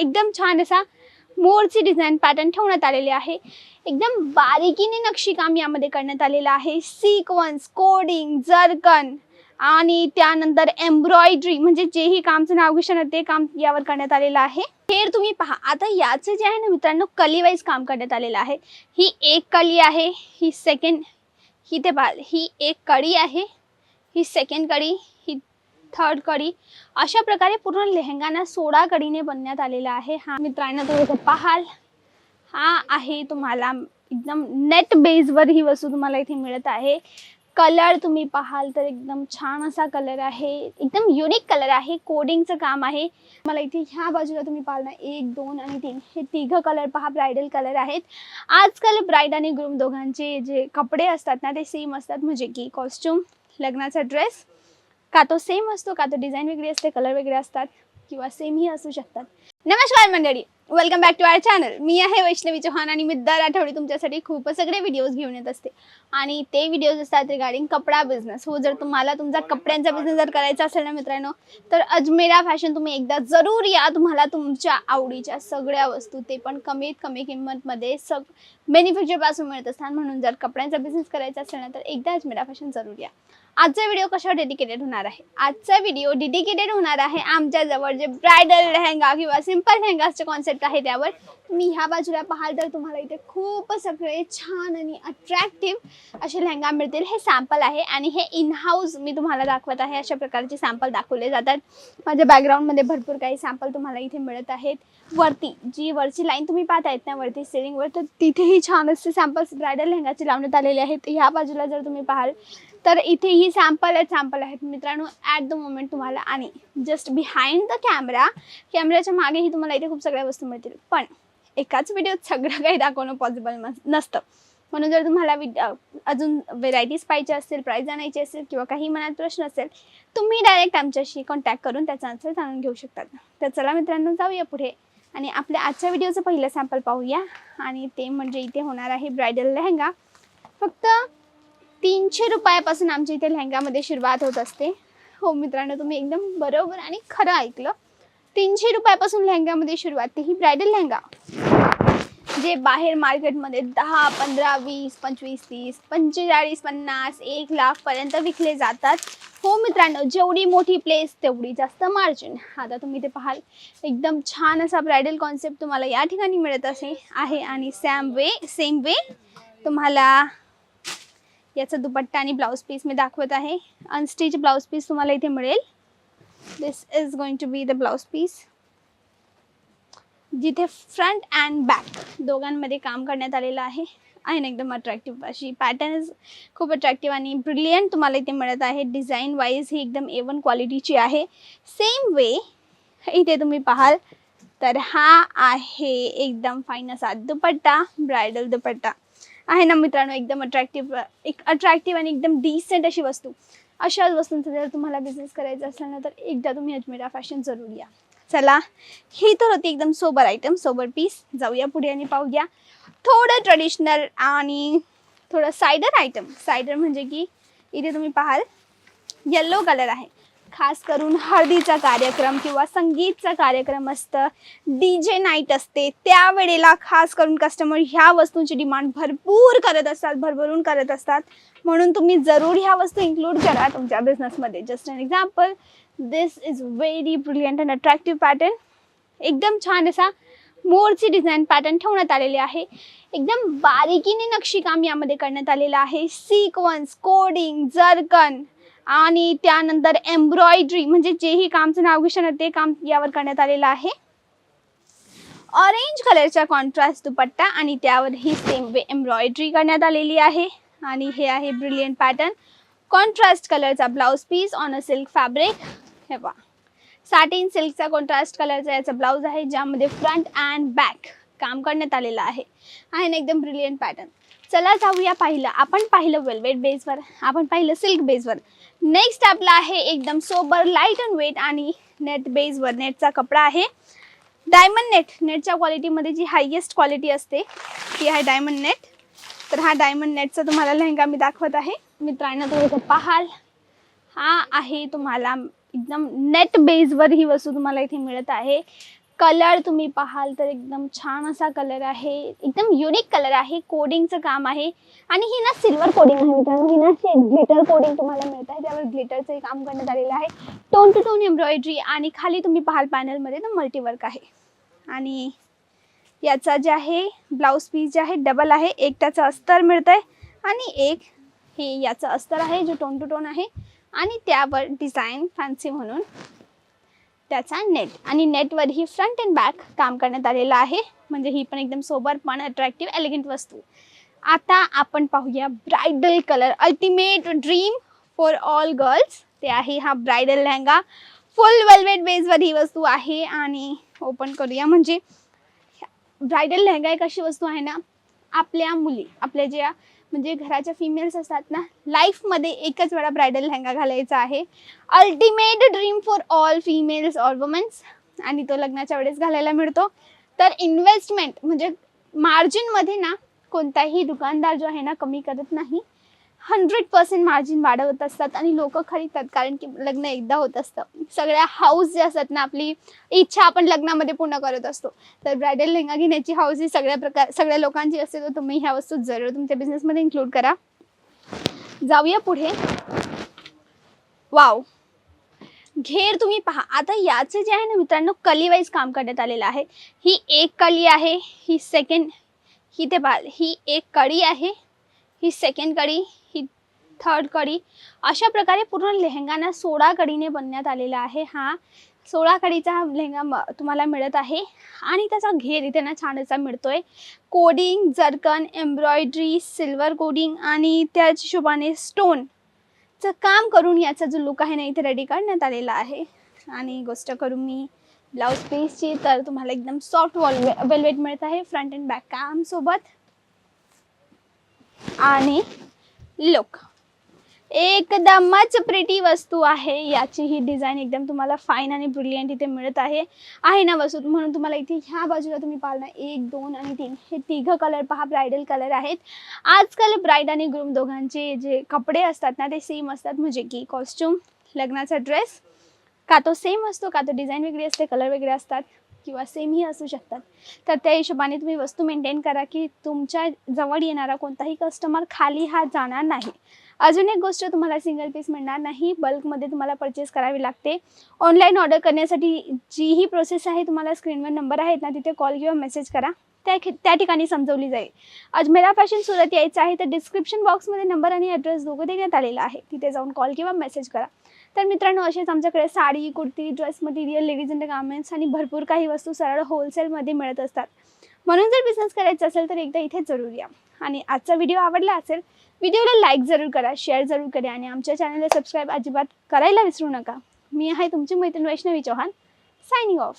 एकदम छान असा मोरची डिझाईन पॅटर्न ठेवण्यात आलेली आहे. एकदम बारीकीने नक्षीकाम यामध्ये करण्यात आलेलं आहे. सिक्वन्स कोडिंग जर्कन आणि त्यानंतर एम्ब्रॉयडरी म्हणजे जेही कामचं नाव घेणार ते काम यावर करण्यात आलेलं आहे. हेर तुम्ही पहा. आता याचं जे आहे ना मित्रांनो कली वाईज काम करण्यात आलेलं आहे. ही एक कली आहे ही सेकंड ही ते पहा. ही एक कडी आहे ही सेकंड कडी ही थर्ड कडी. अशा प्रकारे पूर्ण लेहंगाना सोळा कडीने बनण्यात आलेला आहे. हा मित्रांनो तुम्ही पाहाल. हा आहे तुम्हाला एकदम नेट बेसवर ही वस्तू तुम्हाला इथे मिळत आहे. कलर तुम्ही पाहाल तर एकदम छान असा कलर आहे. एकदम युनिक कलर आहे. कोडिंगचं काम आहे. मला इथे ह्या बाजूला तुम्ही पाहाल ना एक दोन आणि तीन. हे तिघं कलर पहा ब्रायडल कलर आहेत. आजकाल ब्राईड आणि ग्रूम दोघांचे जे कपडे असतात ना ते सेम असतात. म्हणजे की कॉस्ट्युम लग्नाचा ड्रेस का तो सेम असतो का तो डिझाईन वेगळी असते कलर वेगळे असतात किंवा सेमही असू शकतात. नमस्कार मंडळी. Welcome back to our channel मी आहे वैष्णवी चौहान आणि मी दर आठवडी तुमच्यासाठी खूप सगळे व्हिडिओज घेऊन येत असते. आणि ते व्हिडिओज असतात रिगार्डिंग कपडा बिझनेस हो जर तुम्हाला तुमचा कपड्यांचा बिझनेस जर करायचा असेल ना मित्रांनो तर अजमेरा फॅशन तुम्ही एकदा जरूर या. तुम्हाला तुमच्या आवडीच्या सगळ्या वस्तू ते पण कमीत कमी किंमतमध्ये सग मॅन्युफॅक्चरपासून मिळत असतात. म्हणून जर कपड्यांचा बिझनेस करायचा असेल ना तर एकदा अजमेरा फॅशन जरूर या. आजचा व्हिडिओ कशावर डेडिकेटेड होणार आहे? आजचा व्हिडिओ डेडिकेटेड होणार आहे आमच्या जवळ जे ब्रायडल लेहंगा किंवा सिंपल लेहंगाचे कॉन्सेप्ट आहे त्यावर. मी ह्या बाजूला पाहाल तर तुम्हाला इथे खूप सगळे छान आणि अट्रॅक्टिव्ह असे लेहंगा मिळतील. हे सॅम्पल आहे आणि हे इनहाऊस मी तुम्हाला दाखवत आहे. अशा प्रकारचे सॅम्पल दाखवले जातात. माझ्या बॅकग्राऊंडमध्ये भरपूर काही सॅम्पल तुम्हाला इथे मिळत आहेत. वरती जी वरची लाईन तुम्ही पाहतायत ना वरती सिलिंगवर तर तिथेही छान असे सॅम्पल्स ब्रायडल लेहंगाचे लावण्यात आलेले आहेत. ह्या बाजूला जर तुम्ही पाहाल तर इथेही सॅम्पल आहेत सॅम्पल आहेत. मित्रांनो ॲट द मोमेंट तुम्हाला आणि जस्ट बिहाइंड द कॅमेरा कॅमेऱ्याच्या मागेही तुम्हाला इथे खूप सगळ्या वस्तू मिळतील. पण एकाच व्हिडिओत सगळं काही दाखवणं पॉसिबल नसतं. म्हणून जर तुम्हाला विड अजून व्हेरायटीज पाहिजे असतील प्राईज आणायची असेल किंवा काही मनात प्रश्न असेल तुम्ही डायरेक्ट आमच्याशी कॉन्टॅक्ट करून त्याचा आन्सर जाणून घेऊ शकतात. तर चला मित्रांनो जाऊया पुढे. आणि आपल्या आजच्या व्हिडिओचं पहिलं सॅम्पल पाहूया. आणि ते म्हणजे इथे होणार आहे ब्रायडल लेहंगा. फक्त तीनशे रुपयापासून आमच्या इथे लेहंगामध्ये सुरुवात होत असते. हो मित्रांनो तुम्ही एकदम बरोबर आणि खरं ऐकलं. तीनशे रुपयापासून लेहंगामध्ये सुरुवात ते ही ब्रायडल लेहंगा. जे बाहेर मार्केटमध्ये दहा पंधरा वीस पंचवीस तीस पंचेचाळीस पन्नास एक लाखपर्यंत विकले जातात. हो मित्रांनो जेवढी मोठी प्लेस तेवढी जास्त मार्जिन आता तुम्ही ते पाहाल एकदम छान असा ब्रायडल कॉन्सेप्ट तुम्हाला या ठिकाणी मिळत असे आहे. आणि सॅम वे सेम वे तुम्हाला याचा दुपट्टा आणि ब्लाऊज पीस मी दाखवत आहे. अनस्टिच ब्लाऊज पीस तुम्हाला इथे मिळेल. This is going to be the blouse piece जिथे फ्रंट अँड बॅक दोघांमध्ये काम करण्यात आलेलं आहे. आहे ना एकदम अट्रॅक्टिव्ह अशी पॅटर्न खूप अट्रॅक्टिव्ह आणि ब्रिलियंट तुम्हाला इथे मिळत आहे. डिझाईन वाईज ही एकदम ए वन क्वालिटीची आहे. सेम वे इथे तुम्ही पाहाल तर हा आहे एकदम फाईन असा दुपट्टा ब्रायडल दुपट्टा. आहे ना मित्रांनो एकदम अट्रॅक्टिव्ह एक अट्रॅक्टिव्ह आणि एकदम डिसेंट अशी वस्तू. अशाच वस्तूंचा जर तुम्हाला बिझनेस करायचा असेल ना तर एकदा तुम्ही अजमेरा फॅशन जरूर या. चला ही तर होती एकदम सोबर आयटम सोबर पीस जाऊया पुढे आणि पाहूया. थोडं ट्रेडिशनल आणि थोडं सायडर आयटम सायडर म्हणजे की इथे तुम्ही पाहाल येल्लो कलर आहे. खास करून हळदीचा कार्यक्रम किंवा संगीतचा कार्यक्रम असतं. डी जे नाईट असते. त्यावेळेला खास करून कस्टमर ह्या वस्तूंची डिमांड भरपूर करत असतात भरभरून करत असतात. म्हणून तुम्ही जरूर ह्या वस्तू इन्क्लूड करा तुमच्या बिझनेसमध्ये just an example this is very brilliant and attractive pattern एकदम छान असा मोरची डिझाईन पॅटर्न ठेवण्यात आलेले आहे. एकदम बारीकीने नक्षीकाम यामध्ये करण्यात आलेलं आहे. Sequence cording zircon. आणि त्यानंतर एम्ब्रॉयडरी म्हणजे जेही कामचं नाव घेणार ते काम यावर करण्यात आलेलं आहे. ऑरेंज कलरचा कॉन्ट्रास्ट दुपट्टा आणि त्यावर ही सेम वे एम्ब्रॉयडरी करण्यात आलेली आहे. आणि हे आहे ब्रिलियंट पॅटर्न कॉन्ट्रास्ट कलरचा blouse piece on a silk fabric हे वा साटीन सिल्कचा कॉन्ट्रास्ट कलरचा याचा ब्लाऊज आहे ज्यामध्ये फ्रंट अँड बॅक काम करण्यात आलेलं आहे. आहे एकदम ब्रिलियंट पॅटर्न चला जाऊया पाहिलं. आपण पाहिलं वेल्वेट बेसवर आपण पाहिलं सिल्क बेसवर नेक्स्ट आपला आहे एकदम सोबर लाइट अँड वेट आणि नेट बेसवर नेटचा कपडा आहे. डायमंड नेट नेटच्या क्वालिटीमध्ये जी हायेस्ट क्वालिटी असते ती आहे डायमंड नेट तर हा डायमंड नेटचा तुम्हाला लेहंगा मी दाखवत आहे. मित्रांनो तुम्ही पाहाल. हा आहे तुम्हाला एकदम नेट बेसवर ही वस्तू तुम्हाला इथे मिळत आहे. कलर तुम्ही पाहाल तर एकदम छान असा कलर आहे. एकदम युनिक कलर आहे. कोडिंगचं काम आहे. आणि ही ना सिल्वर कोडिंग आहे मित्रांनो. ही ना ग्लिटर कोडिंग तुम्हाला मिळत आहे. त्यावर ग्लिटरचं काम करण्यात आलेलं आहे. टोन टू टोन एम्ब्रॉयडरी आणि खाली तुम्ही पाहाल पॅनलमध्ये तर मल्टीवर्क आहे. आणि याचा जे आहे ब्लाऊज पीस जे आहे डबल आहे. एक त्याचं अस्तर मिळतं आहे आणि एक हे याचं अस्तर आहे जो टोन टू टोन आहे. आणि त्यावर डिझाईन फॅन्सी म्हणून त्याचा नेट आणि नेटवर ही फ्रंट अँड बॅक काम करण्यात आलेलं आहे. म्हणजे ही पण एकदम सोबर पण अट्रॅक्टिव्ह एलिगंट वस्तू. आता आपण पाहूया bridal colour ultimate dream for all girls ते आहे हा ब्रायडल लेहंगा. फुल वेलवेट बेसवर ही वस्तू आहे. आणि ओपन करूया. म्हणजे ब्रायडल लेहंगा एक अशी वस्तू आहे ना आपल्या मुली आपल्या ज्या म्हणजे घराच्या फिमेल्स असतात ना लाईफमध्ये एकच वेळा ब्रायडल लेहंगा घालायचा आहे. Ultimate dream for all females or womens आणि तो लग्नाच्या वेळेस घालायला मिळतो. तर इन्व्हेस्टमेंट म्हणजे मार्जिनमध्ये ना कोणताही दुकानदार जो आहे ना कमी करत नाही. हंड्रेड पर्सेंट मार्जिन वाढवत असतात आणि लोक खरीदतात कारण की लग्न एकदा होत असतं. सगळ्या हाऊस जे असतात ना आपली इच्छा आपण लग्नामध्ये पूर्ण करत असतो. तर ब्रायडल लेहंगा घेण्याची हाऊस ही सगळ्या प्रकार सगळ्या लोकांची असते तर तुम्ही ह्या वस्तू जरूर तुमच्या बिझनेसमध्ये इन्क्लूड करा. जाऊया पुढे. वाव घेर तुम्ही पहा. आता याचं जे आहे ना मित्रांनो कलीवाईज काम करण्यात आलेलं आहे. ही एक कली आहे ही सेकंड ही ते पहा ही एक कळी आहे. ही सेकंड कडी ही थर्ड कडी अशा प्रकारे पूर्ण लेहंगाना सोळा कडीने बनण्यात आलेला आहे हा. सोळा कडीचा हा लेहंगा तुम्हाला मिळत आहे. आणि त्याचा घेर इथे ना छान असा मिळतोय. Cording zircon embroidery silver cording आणि त्याच हिशोबाने स्टोन चं काम करून याचा जो लुक आहे ना इथे रेडी करण्यात आलेला आहे. आणि गोष्ट करू मी ब्लाऊज पीसची तर तुम्हाला एकदम सॉफ्ट वॉल वेलवेट मिळत आहे. फ्रंट अँड बॅक कामसोबत आणि लुक एकदमच प्रिटी वस्तू आहे. याची ही डिझाईन एकदम तुम्हाला फाईन आणि ब्रिलियंट इथे मिळत आहे. आहे ना वस्तू? म्हणून तुम्हाला इथे ह्या बाजूला तुम्ही पाहाल ना एक दोन आणि तीन. हे तिघं कलर पहा ब्रायडल कलर आहेत. आजकाल ब्राईड आणि ग्रूम दोघांचे जे कपडे असतात ना ते सेम असतात. म्हणजे की कॉस्ट्युम लग्नाचा ड्रेस का तो सेम असतो का तो डिझाईन वेगळी असते कलर वेगळे असतात? किंवा सेमही असू शकतात. तर त्या हिशोबाने तुम्ही वस्तू मेंटेन करा की तुमच्या जवळ येणारा कोणताही कस्टमर खाली हात जाणार नाही. अजून एक गोष्ट तुम्हाला सिंगल पीस मिळणार नाही. बल्कमध्ये तुम्हाला परचेस करावी लागते. ऑनलाईन ऑर्डर करण्यासाठी जी ही प्रोसेस आहे तुम्हाला स्क्रीनवर नंबर आहेत ना तिथे कॉल किंवा मेसेज करा. त्या त्या ठिकाणी समजवली जाईल. अजमेरा फॅशन सुरत यायचं आहे तर डिस्क्रिप्शन बॉक्समध्ये नंबर आणि ॲड्रेस दोघं देण्यात आलेला आहे. तिथे जाऊन कॉल किंवा मेसेज करा. तर मित्रांनो असेच आमच्याकडे sari kurti dress material ladies and garments आणि भरपूर काही वस्तू सरळ होलसेलमध्ये मिळत असतात. म्हणून जर बिझनेस करायचा असेल तर एकदा इथे जरूर या. आणि आजचा व्हिडिओ आवडला असेल व्हिडिओला लाईक जरूर करा शेअर जरूर करा आणि आमच्या चॅनलला सबस्क्राईब अजिबात करायला विसरू नका. मी आहे तुमची मैत्रीण वैष्णवी चौहान सायनिंग ऑफ